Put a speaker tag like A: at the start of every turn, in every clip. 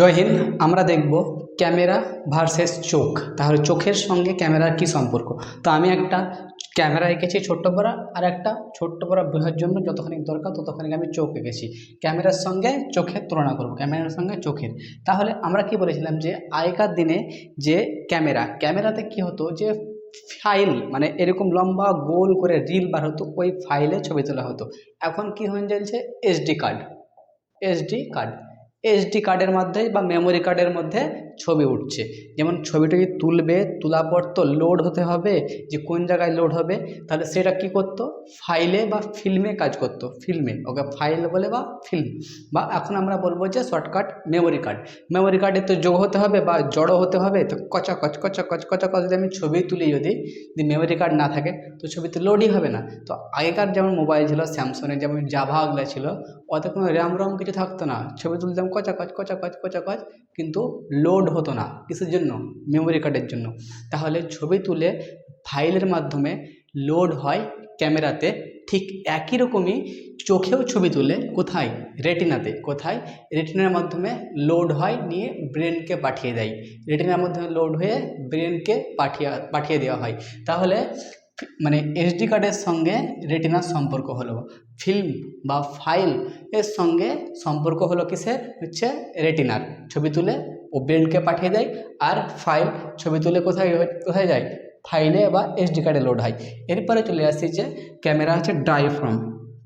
A: জয় হিন্দ, আমরা দেখব camera versus চোখ। তাহলে চোখের সঙ্গে ক্যামেরার কি সম্পর্ক? তো আমি একটা ক্যামেরা এঁকেছি ছোট্ট পড়া আর একটা ছোট্ট পড়া বোঝার জন্য যতখানি দরকার ততখানি আমি চোখ এঁকেছি। ক্যামেরার সঙ্গে চোখের তুলনা করব, ক্যামেরার সঙ্গে চোখের। তাহলে আমরা কি বলেছিলাম যে, আগেকার দিনে যে ক্যামেরা, ক্যামেরাতে কি হতো যে, ফাইল মানে এরকম লম্বা গোল করে রিল বার হতো, ওই ফাইলে ছবি তোলা হতো। এখন কি হয়ে চলছে SD card. SD card. SD কার্ডের মধ্যে বা মেমোরি কার্ডের মধ্যে ছবি উঠছে। যেমন ছবিটা যদি তুলবে, তোলার পর তো লোড হতে হবে, যে কোন জায়গায় লোড হবে, তাহলে সেটা কি করতো? ফাইলে বা ফিল্মে কাজ করতো ফিল্মে ওকে ফাইল বলে বা ফিল্ম বা এখন আমরা বলব যে শর্টকাট মেমোরি কার্ড মেমোরি কার্ডে তো যোগ হতে হবে বা জড়ো হতে হবে, তো কচা কচ কচা কচ কচা কচ যদি আমি ছবি তুলি যদি যদি মেমোরি কার্ড না থাকে, তো ছবি তো লোডই হবে না। তো আগেকার যেমন মোবাইল ছিল স্যামসংয়ের যেমন জাভাগুলো ছিল ওতে কোনো র্যাম রম কিছু থাকতো না। ছবি তুলতাম কচা কচ কচা কচ কচা কচ, কিন্তু লোড হতো না কিসের জন্য? মেমোরি কার্ডের জন্য। তাহলে ছবি তুলে ফাইলের মাধ্যমে লোড হয় ক্যামেরাতে। ঠিক একই রকমই চোখেও ছবি তুলে। কোথায়? রেটিনাতে কোথায়? রেটিনার মাধ্যমে লোড হয় নিয়ে ব্রেনকে পাঠিয়ে দেয়। রেটিনার মাধ্যমে লোড হয়ে ব্রেনকে পাঠিয়ে পাঠিয়ে দেওয়া হয়। তাহলে মানে এসডি কার্ডের সঙ্গে রেটিনার সম্পর্ক হলো। ফিল্ম বা ফাইল এর সঙ্গে সম্পর্ক হলো কিসের? হচ্ছে রেটিনার ছবি তুলে ও ব্রেনকে পাঠিয়ে দেয় আর ফাইল ছবি তুলে কোথায় কোথায় যায়? ফাইলে বা এসডি কার্ডে লোড হয়। এরপরে চলে আসছি যে ক্যামেরা আছে ডাইফ্রম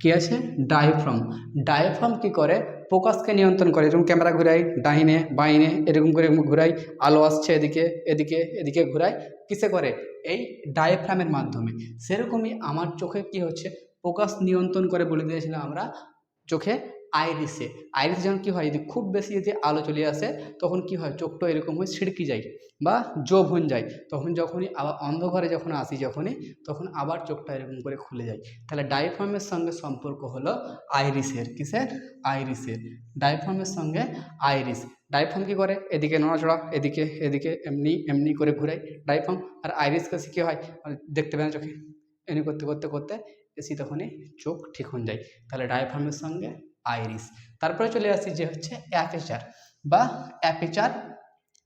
A: কি আছে? ডাইফ্রম ডাইফ্রম কি করে? ফোকাসকে নিয়ন্ত্রণ করে, এরকম ক্যামেরা ঘুরাই, ডাইনে, বাইনে, এরকম করে ঘুরাই, আলো আসছে এদিকে এদিকে এদিকে ঘুরাই, কিসে করে? এই ডায়াফ্রামের মাধ্যমে। সেরকমই আমার চোখে কি হচ্ছে? ফোকাস নিয়ন্ত্রণ করে বলে দিয়েছিলাম আমরা চোখে আইরিসে আইরিস যখন কী হয়, যদি খুব বেশি যদি আলো চলে আসে, তখন কি হয়, চোখটা এরকম হয়ে ছিড়কি যায় বা জোব হয়ে যায়। তখন যখনই আবার অন্ধকারে যখন আসি যখনই, তখন আবার চোখটা এরকম করে খুলে যায়। তাহলে ডাইফ্রামের সঙ্গে সম্পর্ক হলো আইরিসের কিসের? আইরিসের ডাইফ্রামের সঙ্গে আইরিস। ডাইফ্রাম কী করে? এদিকে নড়াচড়া, এদিকে এদিকে এমনি এমনি করে ঘুরায়। ডাইফ্রাম আর আইরিস কাছে কী হয়? দেখতে পায় না চোখে। এমনি করতে করতে করতে এসি তখনই চোখ ঠিক হয়ে যায়। তাহলে ডায়াফ্রামের সঙ্গে আইরিস তারপরে চলে আসি যে হচ্ছে অ্যাপেচার বা অ্যাপেচার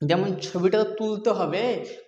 A: যেমন ছবিটা তুলতে হবে,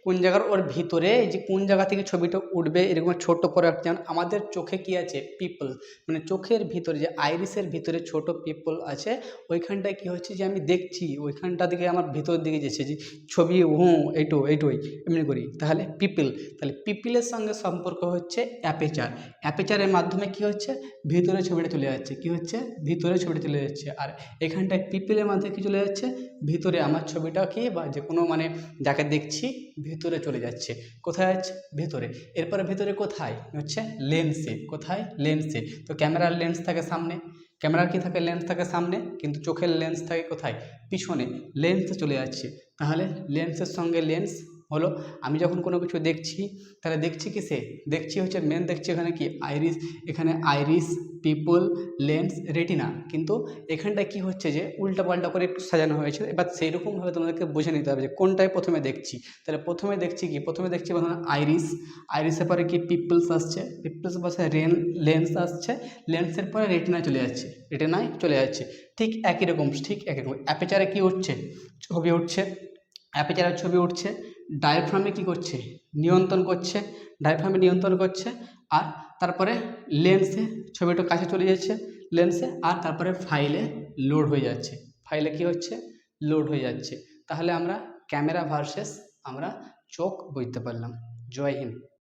A: কোন জায়গার ওর ভিতরে, যে কোন জায়গা থেকে ছবিটা উঠবে, এরকম ছোট করে একটা যেমন আমাদের চোখে কি আছে? পিপল মানে চোখের ভিতরে, যে আইরিসের ভিতরে ছোট পিপল আছে, ওইখানটায় কি হচ্ছে যে আমি দেখছি, ওইখানটা দিকে আমার ভিতর দিকে যেছে যে ছবি হুঁ এইটু, এইটুই, এমনি করি। তাহলে পিপল তাহলে পিপলের সঙ্গে সম্পর্ক হচ্ছে অ্যাপেচার অ্যাপেচারের মাধ্যমে কি হচ্ছে? ভিতরে ছবিটা চলে যাচ্ছে। কি হচ্ছে? ভিতরে ছবিটা চলে যাচ্ছে। আর এখানটায় পিপলের মাধ্যমে কি চলে যাচ্ছে? ভিতরে। আমার ছবিটা কি বা যে কোনো মানে যাকে দেখছি ভেতরে চলে যাচ্ছে। কোথায় আছে? ভেতরে। এরপরে ভেতরে কোথায়? হচ্ছে লেন্সে কোথায়? লেন্সে তো ক্যামেরার লেন্স থাকে সামনে। ক্যামেরার কী থাকে? লেন্স থাকে সামনে। কিন্তু চোখের লেন্স থাকে কোথায়? পিছনে। লেন্সে চলে যাচ্ছে। তাহলে লেন্সের সঙ্গে লেন্স হলো, আমি যখন কোনো কিছু দেখছি, তাহলে দেখছি কিসে? দেখছি হচ্ছে মেন দেখছি এখানে কি? আইরিস এখানে আইরিস পিপল লেন্স রেটিনা কিন্তু এখানটায় কি হচ্ছে যে, উল্টা পাল্টা করে একটু সাজানো হয়েছে। এবার সেই রকমভাবে তোমাদেরকে বুঝে নিতে হবে যে, কোনটায় প্রথমে দেখছি? তাহলে প্রথমে দেখছি কি? প্রথমে দেখছি আইরিস আইরিসের পরে কি পিপলস আসছে? পিপলস পাশে রেন লেন্স আসছে। লেন্সের পরে রেটিনায় চলে যাচ্ছে। রেটিনায় চলে যাচ্ছে। ঠিক একই রকম, ঠিক একই রকম। অ্যাপেচারে কি উঠছে? ছবি উঠছে। অ্যাপেচারের ছবি উঠছে। ডায়াফ্রামে কি করছে? নিয়ন্ত্রণ করছে ডায়াফ্রামে নিয়ন্ত্রণ করছে, আর তারপরে লেন্সে ছবিটা কাছে চলে যাচ্ছে লেন্সে আর তারপরে ফাইলে লোড হয়ে যাচ্ছে। ফাইলে কি হচ্ছে? লোড হয়ে যাচ্ছে। তাহলে আমরা ক্যামেরা ভার্সেস আমরা চোখ বুঝতে পারলাম। জয় হিন্দ।